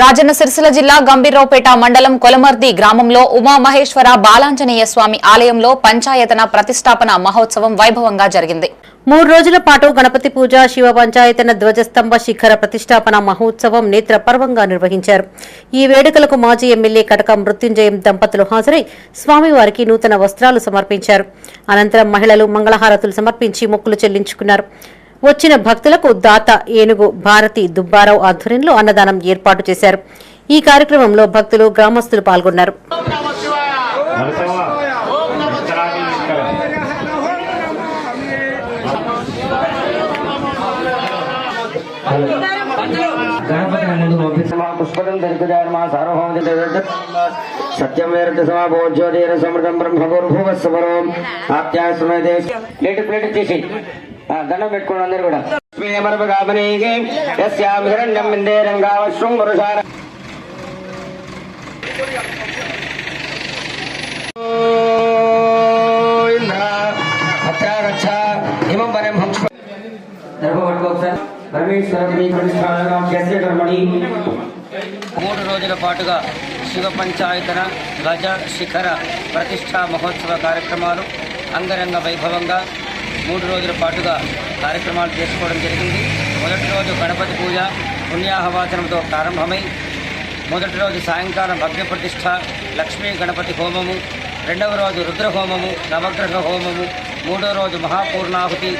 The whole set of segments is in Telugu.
రాజన్న సిరిసిల్ల జిల్లా గంభీర్రావుపేట మండలం కొలమర్ది గ్రామంలో ఉమామహేశ్వర బాలాంజనేయ స్వామి ఆలయంలో పంచాయతన ప్రతిష్టాపన మహోత్సవం వైభవంగా జరిగింది. మూడు రోజుల పాటు గణపతి పూజ శివ పంచాయతన ధ్వజస్తంభ శిఖర ప్రతిష్టాపన మహోత్సవం నేత్రపర్వంగా నిర్వహించారు. ఈ వేడుకలకు మాజీ ఎమ్మెల్యే కటక మృత్యుంజయం దంపతులు హాజరై స్వామివారికి నూతన వస్త్రాలు సమర్పించారు. అనంతరం మహిళలు మంగళహారతులు సమర్పించి మొక్కులు చెల్లించుకున్నారు. వచ్చిన భక్తులకు దాత ఏనుగు భారతి దుబ్బారావు ఆధ్వర్యంలో అన్నదానం ఏర్పాటు చేశారు. ఈ కార్యక్రమంలో భక్తులు గ్రామస్తులు పాల్గొన్నారు. నరసింహ విస్తరాకులు సార్వభౌమ సత్యం వేరత సమాభోజ్యోతిర సమృతం బ్రహ్మగోర్భువస్వరం ఆప్యాసమయ ప్లేట్ ప్లేట్ తీసి ఆ, దండం పెట్టుకోండి అందరు కూడా. స్మేమరపగామనీగే యస్యాం హిరణ్యం విందే రంగావశ్వం వరుషార అత్యాగచ్చ మూడు రోజుల పాటుగా శివ పంచాయతన గజ శిఖర ప్రతిష్టా మహోత్సవ కార్యక్రమాలు అంగరంగ వైభవంగా మూడు రోజుల పాటుగా కార్యక్రమాలు చేసుకోవడం జరిగింది. మొదటి రోజు గణపతి పూజ పుణ్యాహవాచనంతో ప్రారంభమై మొదటి రోజు సాయంకాలం భగ్రప్రతిష్ఠ లక్ష్మీ గణపతి హోమము రెండవ రోజు రుద్రహోమము నవగ్రహ హోమము మూడో రోజు మహాపూర్ణాహుతి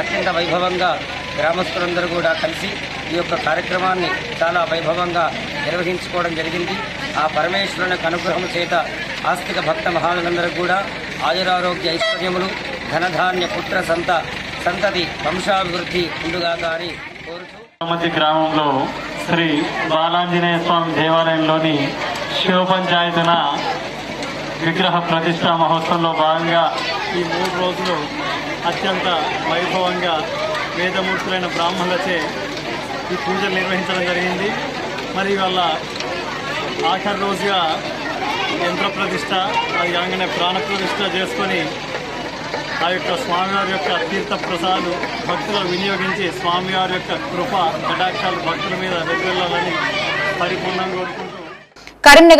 అత్యంత వైభవంగా గ్రామస్తులందరూ కూడా కలిసి ఈ యొక్క కార్యక్రమాన్ని చాలా వైభవంగా నిర్వహించుకోవడం జరిగింది. ఆ పరమేశ్వరుని అనుగ్రహం చేత ఆస్తిక భక్త మహానులందరూ కూడా ఆయురారోగ్య ఐశ్వర్యములు ధనధాన్య పుత్ర సంత సంతతి వంశాభివృద్ధి ఉండుగాక అని కోరుతూ గ్రామంలో శ్రీ బాలాంజనేయ స్వామి దేవాలయంలోని శివ పంచాయతన విగ్రహ ప్రతిష్టా మహోత్సవంలో భాగంగా ఈ మూడు రోజులు అత్యంత వైభవంగా వేదమూర్తులైన బ్రాహ్మణులచే ఈ పూజలు నిర్వహించడం జరిగింది. మరి వాళ్ళ ఆఖరి రోజుగా యంత్ర ప్రతిష్ట అది కాగానే ప్రాణ ప్రతిష్ట చేసుకొని ఆ యొక్క స్వామివారి యొక్క తీర్థ ప్రసాదాలు భక్తులు వినియోగించి స్వామివారి యొక్క కృప కటాక్షాలు భక్తుల మీద వెదజల్లాలని పరిపూర్ణంగా కోరుకుంటూ కరీంనగర్